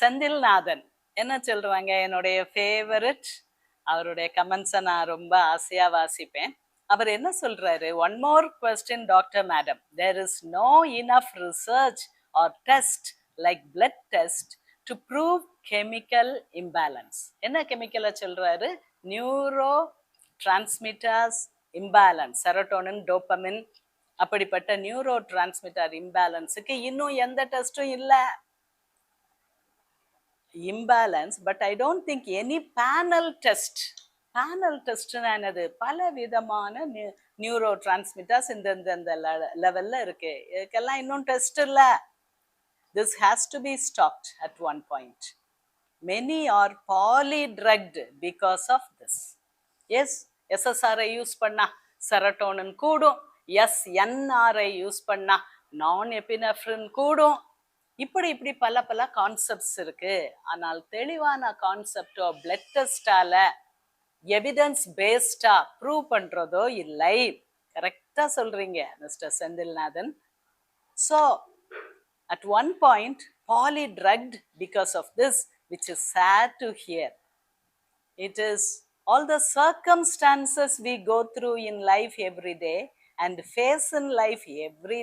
செந்தில்நாதன். என்ன சொல்றாங்க? என்னுடைய ஃபேவரட் அவருடைய கமெண்ட்ஸை நான் ரொம்ப ஆசையா வாசிப்பேன். அவர் என்ன சொல்றாரு? One more question doctor madam there is no enough research or test like blood test to prove chemical imbalance என்ன கெமிக்கலை சொல்றாரு? Neurotransmitters imbalance serotonin dopamine அப்படிப்பட்ட நியூரோ டிரான்ஸ்மிட்டர் இம்பேலன்ஸுக்கு இன்னும் எந்த டெஸ்ட்டும் இல்லை. Imbalance, but I don't think any panel test panel test என்னது பல விதமான நியூரோ டிரான்ஸ்மிட்டர்ஸ் இந்த இந்த லெவலில் இருக்கு இதுக்கெல்லாம் இன்னும் டெஸ்ட் இல்லை this has to be stopped at one point many are poly drugged because of this S எஸ்எஸ்ஆரை use பண்ணால் செரட்டோனன் கூடும் எஸ் என்ஆர்ஐ யூஸ் பண்ணால் நான் எபினஃப்ரின் கூடும் இப்படி இப்படி பல பல கான்செப்ட்ஸ் இருக்கு ஆனால் தெளிவான கான்செப்டோ பிளட் டெஸ்டால எவிடன்ஸ் பேஸ்டா ப்ரூவ் பண்றதோ இல்லை கரெக்டா சொல்றீங்க mister Senthilnathan so at one point poly drugged because of this which is sad to hear it is all the circumstances we go through in life every and face in life life every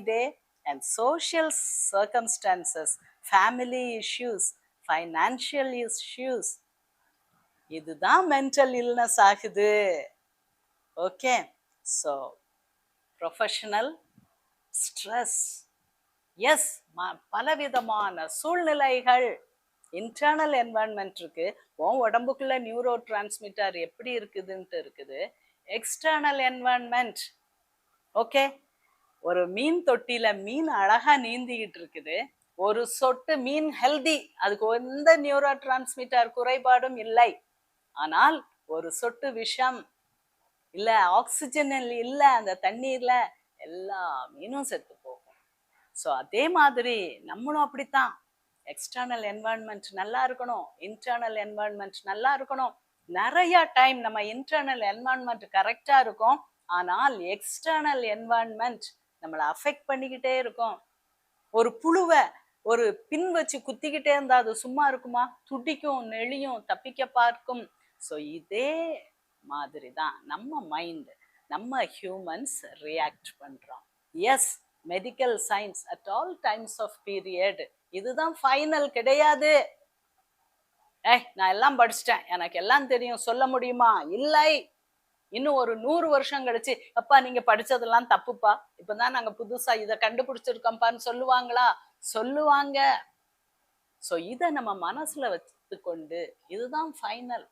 and social circumstances family issues financial issues. இதுதான் mental illness ஆகுது. Okay so professional stress yes பலவிதமான சூழ்நிலைகள். Internal environment இருக்கு. உன் உடம்புக்குள்ள neuro transmitter எப்படி இருக்குதுன்ட்டு இருக்குது. எக்ஸ்டர்னல் என்வான்மெண்ட் ஓகே ஒரு மீன் தொட்டியில மீன் அழகா நீந்திக்கிட்டு இருக்குது. ஒரு சொட்டு மீன் ஹெல்தி அதுக்கு எந்த நியூரோ டிரான்ஸ்மிட்டர் குறைபாடும் இல்லை. ஆனால் ஒரு சொட்டு விஷம் இல்ல ஆக்சிஜன் இல்ல அந்த தண்ணீர்ல எல்லா மீனும் செத்து போகும். ஸோ அதே மாதிரி நம்மளும் அப்படித்தான். எக்ஸ்டர்னல் என்வாயன்மெண்ட் நல்லா இருக்கணும். இன்டர்னல் என்வாயன்மெண்ட் நல்லா இருக்கணும். நிறைய டைம் நம்ம இன்டர்னல் என்வாயன்மெண்ட் கரெக்டா இருக்கும். ஆனால் எக்ஸ்டர்னல் என்வாயன்மெண்ட் நம்மளை அஃபெக்ட் பண்ணிக்கிட்டே இருக்கும். ஒரு புழுவை ஒரு பின் வச்சு குத்திக்கிட்டே இருந்தா அது சும்மா இருக்குமா? துடிக்கும் நெளியும் தப்பிக்க பார்க்கும். ஸோ இதே மாதிரி தான் நம்ம மைண்டு நம்ம ஹியூமன்ஸ் ரியாக்ட் பண்ணுறோம் yes medical science at all times of period இதுதான் ஃபைனல் கிடையாது. ஏய் நான் எல்லாம் படிச்சிட்டேன். எனக்கு எல்லாம் தெரியும். சொல்ல முடியுமா? இல்லை. இன்னும் ஒரு நூறு வருஷம் கழிச்சு அப்பா நீங்க படிச்சதெல்லாம் தப்புப்பா. இப்பதான் நாங்க புதுசா இதை கண்டுபிடிச்சிருக்கோம்ப்பான்னு சொல்லுவாங்களா? சொல்லுவாங்க. ஸோ இதை நம்ம மனசுல வச்சுக்கொண்டு இதுதான் ஃபைனல்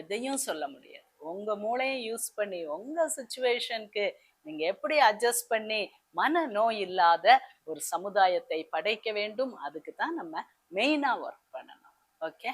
எதையும் சொல்ல முடியாது. உங்க மூளையும் யூஸ் பண்ணி உங்க சுச்சுவேஷனுக்கு நீங்க எப்படி அட்ஜஸ்ட் பண்ணி மன நோய் இல்லாத ஒரு சமுதாயத்தை படைக்க வேண்டும்? அதுக்கு தான் நம்ம மெயினா ஒர்க் பண்ணணும். ஓகே